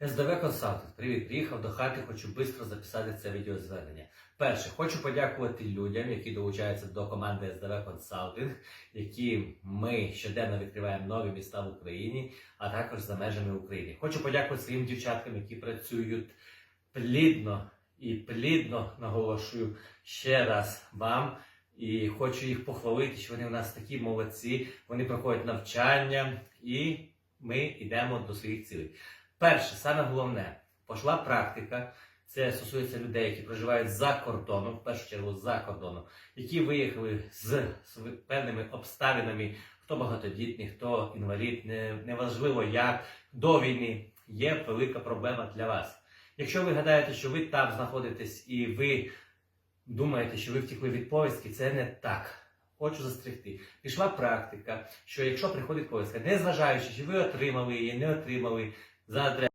СДВ Консалтинг, привіт, приїхав до хати, хочу швидко записати це відеозвернення. Перше, хочу подякувати людям, які долучаються до команди СДВ Консалтинг, які ми щоденно відкриваємо нові міста в Україні, а також за межами України. Хочу подякувати своїм дівчаткам, які працюють плідно і плідно наголошую ще раз вам. І хочу їх похвалити, що вони у нас такі молодці. Вони проходять навчання, і ми йдемо до своїх цілей. Перше, саме головне, пішла практика. Це стосується людей, які проживають за кордоном, в першу чергу за кордоном, які виїхали з, з певними обставинами, хто багатодітний, хто інвалід, не, неважливо як, до війни є велика проблема для вас. Якщо ви гадаєте, що ви там знаходитесь і ви думаєте, що ви втекли від повістки, це не так. Хочу застерегти. Пішла практика, що якщо приходить повістка, незважаючи, чи ви отримали її, не отримали за адресою,